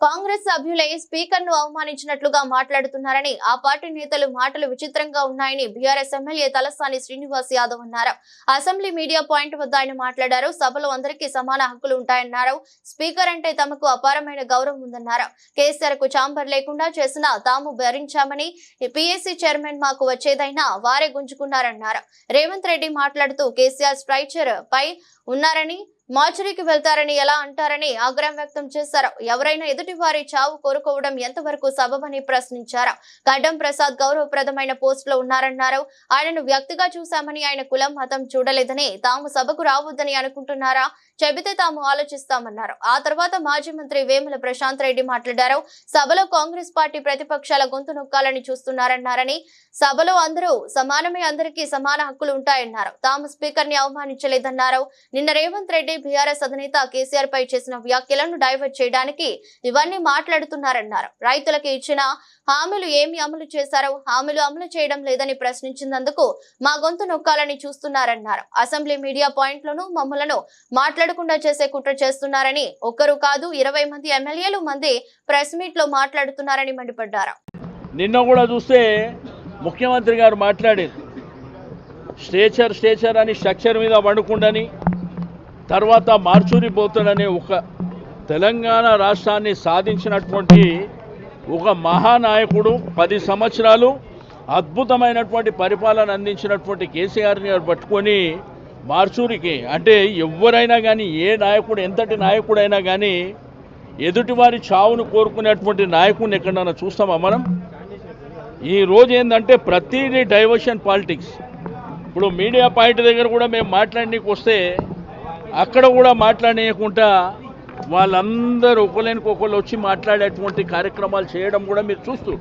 కాంగ్రెస్ సభ్యులే స్పీకర్ను అవమానించినట్లుగా మాట్లాడుతున్నారని ఆ పార్టీ నేతలు మాటలు విచిత్రంగా ఉన్నాయని బీఆర్ఎస్ ఎమ్మెల్యే తలసాని శ్రీనివాస్ యాదవ్ అన్నారు. అసెంబ్లీ మీడియా పాయింట్ వద్ద ఆయన మాట్లాడారు. సభలో అందరికీ సమాన హక్కులు ఉంటాయన్నారు. స్పీకర్ అంటే తమకు అపారమైన గౌరవం ఉందన్నారు. కేసీఆర్కు చాంబర్ లేకుండా చేసిన తాము భరించామని పిఎస్సీ చైర్మన్ మాకు వచ్చేదైనా వారే గుంజుకున్నారన్నారు. రేవంత్ రెడ్డి మాట్లాడుతూ కేసీఆర్ స్ట్రైచర్ పై ఉన్నారని మార్చరీకి వెళ్తారని ఎలా అంటారని ఆగ్రహం వ్యక్తం చేశారు. ఎవరైనా ఎదుటి వారి చావు కోరుకోవడం ఎంతవరకు సబబని ప్రశ్నించారు. గడ్డం ప్రసాద్ గౌరవప్రదమైన పోస్ట్లో ఉన్నారన్నారు. ఆయనను వ్యక్తిగా చూశామని ఆయన కులం మతం చూడలేదని తాము సభకు రావద్దని అనుకుంటున్నారా? చెబితే తాము ఆలోచిస్తామన్నారు. ఆ తర్వాత మాజీ మంత్రి వేముల ప్రశాంత్ రెడ్డి మాట్లాడారు. సభలో కాంగ్రెస్ పార్టీ ప్రతిపక్షాల గొంతు నొక్కాలని చూస్తున్నారన్నారని సభలో అందరూ సమానమే అందరికీ సమాన హక్కులు ఉంటాయన్నారు. తాము స్పీకర్ని అవమానించలేదన్నారు. నిన్న రేవంత్ రెడ్డి బీఆర్ఎస్ అధినేత కేసీఆర్ పై చేసిన వ్యాఖ్యలను డైవర్ట్ చేయడానికి ఇవన్నీ మాట్లాడుతున్నారన్నారు. రైతులకు ఇచ్చిన హామీలు ఏమి అమలు చేశారో హామీలు అమలు చేయడం లేదని ప్రశ్నించినందుకు మా గొంతు నొక్కాలని చూస్తున్నారన్నారు. అసెంబ్లీ మీడియా పాయింట్లను మమ్మలను మాట్లాడకుండా చేసే కుట్ర చేస్తున్నారని ఒక్కరు కాదు ఇరవై మంది ఎమ్మెల్యేలు మంది ప్రెస్ మీట్లో మాట్లాడుతున్నారని మండిపడ్డారు. నిన్న కూడా చూస్తే ముఖ్యమంత్రి గారు మాట్లాడేది స్టేచర్ స్టేచర్ అని స్ట్రక్చర్ మీద పండుకుండని తర్వాత మార్చూరి పోతాడనే ఒక తెలంగాణ రాష్ట్రాన్ని సాధించినటువంటి ఒక మహానాయకుడు పది సంవత్సరాలు అద్భుతమైనటువంటి పరిపాలన అందించినటువంటి కేసీఆర్ని గారు పట్టుకొని మార్చూరికి అంటే ఎవరైనా కానీ ఏ నాయకుడు ఎంతటి నాయకుడైనా కానీ ఎదుటివారి చావును కోరుకునేటువంటి నాయకుడిని ఎక్కడైనా చూస్తామా మనం? ఈ ఏంటంటే ప్రతిదీ డైవర్షన్ పాలిటిక్స్. ఇప్పుడు మీడియా పాయింట్ దగ్గర కూడా మేము మాట్లాడనీకి వస్తే అక్కడ కూడా మాట్లాడేయకుండా వాళ్ళందరూ ఒకళ్ళనికి వచ్చి మాట్లాడేటువంటి కార్యక్రమాలు చేయడం కూడా మీరు చూస్తూ